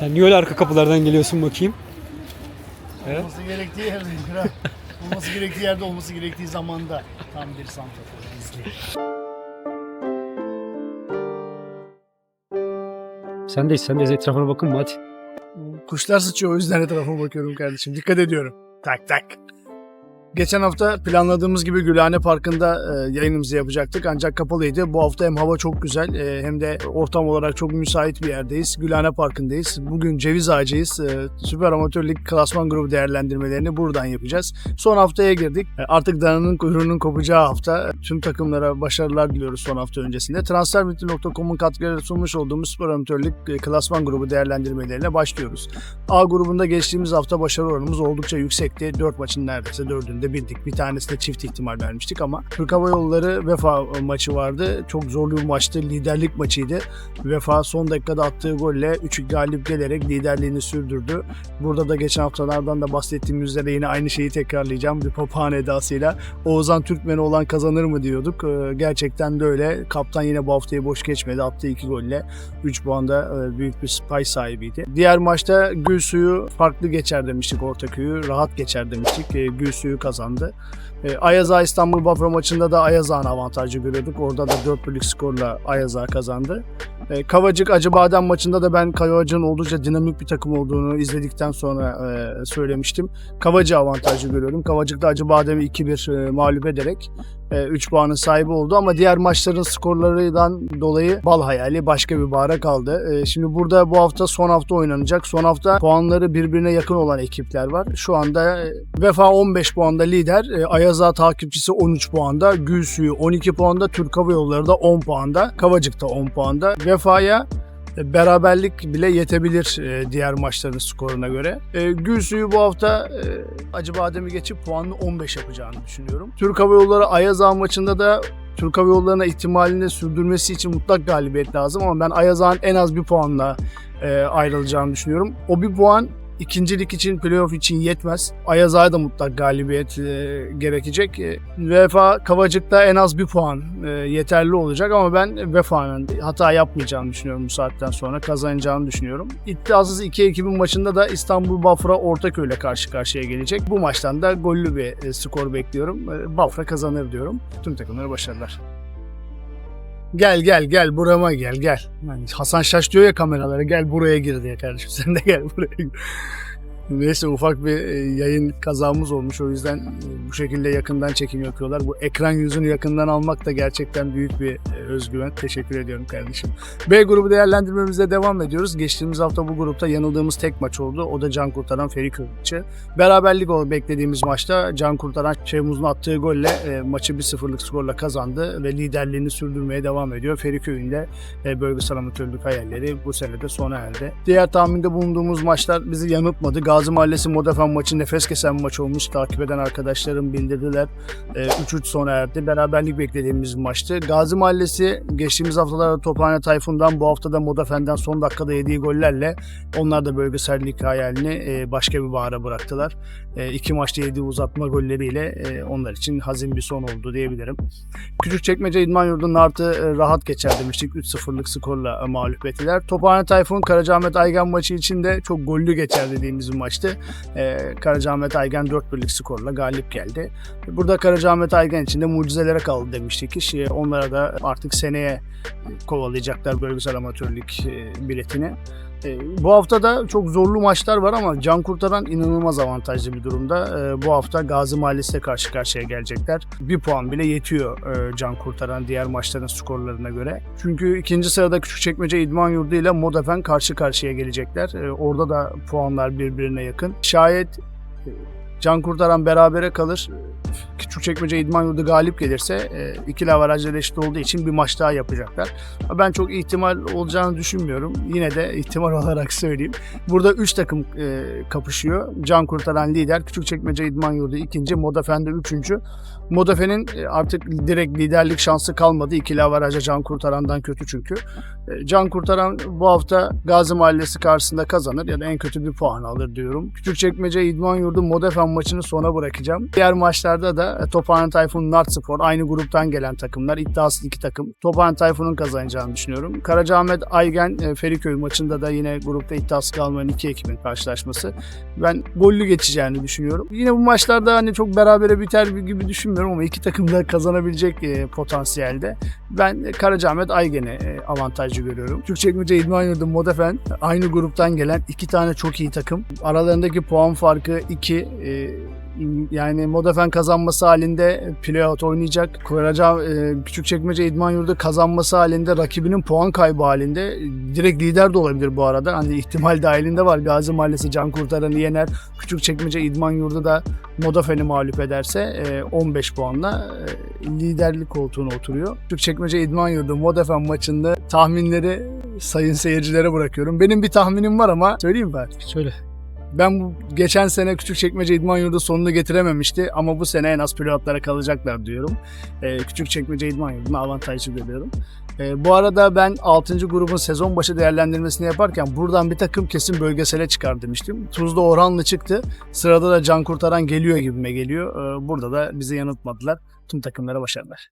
Sen niye öyle arka kapılardan geliyorsun bakayım? Olması gerektiği yerde kral. olması gerektiği yerde olması gerektiği zamanda tam bir santrafor izli. Sen de sen de etrafına bakın mı hadi. Kuşlar sıçıyor o yüzden etrafa bakıyorum kardeşim. Dikkat ediyorum. Tak tak. Geçen hafta planladığımız gibi Gülhane Parkı'nda e, yayınımızı yapacaktık ancak kapalıydı. Bu hafta hem hava çok güzel e, hem de ortam olarak çok müsait bir yerdeyiz. Gülhane Parkı'ndayız. Bugün Ceviz Ağacı'yız. E, Süper Amatör Lig Klasman Grubu değerlendirmelerini buradan yapacağız. Son haftaya girdik. E, artık dananın kuyruğunun kopacağı hafta. Tüm takımlara başarılar diliyoruz son hafta öncesinde. Transfermitri.com'un katkıları sunmuş olduğumuz Süper Amatör Lig e, Klasman Grubu değerlendirmelerine başlıyoruz. A grubunda geçtiğimiz hafta başarı oranımız oldukça yüksekti. 4 maçın neredeyse 4'ünde bildik. Bir tanesi de çift ihtimal vermiştik ama Türk Hava Yolları Vefa maçı vardı. Çok zorlu bir maçtı. Liderlik maçıydı. Vefa son dakikada attığı golle 3 galip gelerek liderliğini sürdürdü. Burada da geçen haftalardan da bahsettiğim üzere yine aynı şeyi tekrarlayacağım. Bir papağan edasıyla Oğuzhan Türkmen'i olan kazanır mı diyorduk. Ee, Gerçekten de öyle. Kaptan yine bu haftayı boş geçmedi. Attığı 2 golle 3 puanda e, büyük bir pay sahibiydi. Diğer maçta Gülsu'yu farklı geçer demiştik Ortaköy'ü. Rahat geçer demiştik. E, Gülsu'yu kazandı. E, Ayaza İstanbul Bafra maçında da Ayazağ'ın avantajı görüyorduk. Orada da 4 birlik skorla Ayazağ kazandı. E, Kavacık Acıbadem maçında da ben Kavacık'ın oldukça dinamik bir takım olduğunu izledikten sonra e, söylemiştim. Kavacı avantajı görüyorum. Kavacık da Acıbadem'i 2-1 e, mağlup ederek 3 puanın sahibi oldu ama diğer maçların skorlarından dolayı bal hayali başka bir bahara kaldı. E, Şimdi burada bu hafta son hafta oynanacak. Son hafta puanları birbirine yakın olan ekipler var. Şu anda e, Vefa 15 puanda lider, e, Ayaza takipçisi 13 puanda, Gülsuyu 12 puanda, Türk Hava Yolları da 10 puanda, Kavacık da 10 puanda. Vefa'ya e, beraberlik bile yetebilir e, diğer maçların skoruna göre. E, Gülsu'yu bu hafta e, Acıbadem'i geçip puanını 15 yapacağını düşünüyorum. Türk Hava Yolları Ayaz Ağa maçında da Türk Hava Yolları'na ihtimalini sürdürmesi için mutlak galibiyet lazım ama ben Ayaz Ağa'nın en az bir puanla e, ayrılacağını düşünüyorum. O bir puan ikincilik için, playoff için yetmez. Ayaz Ağa'ya da mutlak galibiyet e, gerekecek. E, Vefa Kavacık'ta en az bir puan e, yeterli olacak ama ben Vefa'nın hata yapmayacağını düşünüyorum bu saatten sonra. Kazanacağını düşünüyorum. İddiasız iki ekibin maçında da İstanbul Bafra Ortaköy ile karşı karşıya gelecek. Bu maçtan da gollü bir e, skor bekliyorum. E, Bafra kazanır diyorum. Tüm takımlara başarılar. Gel gel gel burama gel gel. Yani Hasan Şaş diyor ya kameralara gel buraya gir diye kardeşim sen de gel buraya gir. Neyse ufak bir e, yayın kazamız olmuş o yüzden e, bu şekilde yakından çekim yapıyorlar. Bu ekran yüzünü yakından almak da gerçekten büyük bir e, özgüven. Teşekkür ediyorum kardeşim. B grubu değerlendirmemize devam ediyoruz. Geçtiğimiz hafta bu grupta yanıldığımız tek maç oldu. O da can kurtaran Feriköy maçı. Beraberlik o beklediğimiz maçta can kurtaran Şehmuz'un attığı golle maçı 1-0'lık skorla kazandı ve liderliğini sürdürmeye devam ediyor. Feriköy'ün de bölgesel amatörlük hayalleri bu sene de sona erdi. Diğer tahminde bulunduğumuz maçlar bizi yanıltmadı. Gazi Mahallesi Modafen maçı nefes kesen maç olmuş. Takip eden arkadaşlarım bildirdiler. E, 3-3 sona erdi. Beraberlik beklediğimiz maçtı. Gazi Mahallesi geçtiğimiz haftalarda Tophane Tayfun'dan bu hafta da Modafen'den son dakikada yediği gollerle onlar da bölgesellik hayalini e, başka bir bahara bıraktılar. E, iki maçta yediği uzatma golleriyle e, onlar için hazin bir son oldu diyebilirim. Küçükçekmece İdman Yurdu'nun artı e, rahat geçer demiştik. 3-0'lık skorla mağlup ettiler. Tophane Tayfun Karacaahmet Aygan maçı için de çok gollü geçer dediğimiz bir maçtı. E, Karacaahmet Aygan 4-1'lik skorla galip geldi. Burada Karacaahmet Aygan için de mucizelere kaldı demiştik. İşte onlara da artık seneye kovalayacaklar bölgesel amatörlük e, biletini. E, bu hafta da çok zorlu maçlar var ama Can Kurtaran inanılmaz avantajlı bir durumda. E, bu hafta Gazi Mahallesi'yle karşı karşıya gelecekler. Bir puan bile yetiyor e, Can Kurtaran diğer maçların skorlarına göre. Çünkü ikinci sırada Küçükçekmece İdman Yurdu ile Modafen karşı karşıya gelecekler. E, orada da puanlar birbirine yakın. Şayet e, Can Kurtaran berabere kalır. Küçükçekmece İdman Yurdu galip gelirse e, ikili avarajla eşit olduğu için bir maç daha yapacaklar. Ben çok ihtimal olacağını düşünmüyorum. Yine de ihtimal olarak söyleyeyim. Burada 3 takım e, kapışıyor. Can Kurtaran lider, Küçükçekmece İdman Yurdu ikinci, Modafen'de üçüncü. Modafen'in e, artık direkt liderlik şansı kalmadı. İkili avaraja Can Kurtaran'dan kötü çünkü. E, Can Kurtaran bu hafta Gazi Mahallesi karşısında kazanır ya da en kötü bir puan alır diyorum. Küçükçekmece İdman Yurdu Modafen maçını sona bırakacağım. Diğer maçlarda da e, Tophane Tayfun Nartspor aynı gruptan gelen takımlar. iddiasız iki takım. Tophane Tayfun'un kazanacağını düşünüyorum. Karacaahmet Aygen e, Feriköy maçında da yine grupta iddiasız kalmayan iki ekibin karşılaşması. Ben gollü geçeceğini düşünüyorum. Yine bu maçlarda hani çok berabere biter gibi düşünmüyorum ama iki takım da kazanabilecek e, potansiyelde. Ben e, Karacaahmet Aygen'i e, avantajlı görüyorum. Türkçekmece İdman Yurdu Modefen aynı gruptan gelen iki tane çok iyi takım. Aralarındaki puan farkı 2. yani Modefen kazanması halinde playout oynayacak. Karaca e, Küçükçekmece İdman Yurdu kazanması halinde rakibinin puan kaybı halinde direkt lider de olabilir bu arada. Hani ihtimal dahilinde var. Gazi Mahallesi Can Kurtaran'ı yener. Küçükçekmece İdman Yurdu da Modafen'i mağlup ederse e, 15 puanla e, liderlik koltuğuna oturuyor. Küçükçekmece İdman Yurdu Modafen maçında tahminleri sayın seyircilere bırakıyorum. Benim bir tahminim var ama söyleyeyim ben. Söyle. Ben bu geçen sene Küçükçekmece İdman Yurdu sonunu getirememişti ama bu sene en az pilotlara kalacaklar diyorum. Ee, Küçükçekmece İdman Yurdu'na avantajlı görüyorum. Ee, bu arada ben 6. grubun sezon başı değerlendirmesini yaparken buradan bir takım kesin bölgesele çıkar demiştim. Tuzla Orhanlı çıktı. Sırada da Can Kurtaran geliyor gibime geliyor. Ee, burada da bizi yanıltmadılar. Tüm takımlara başarılar.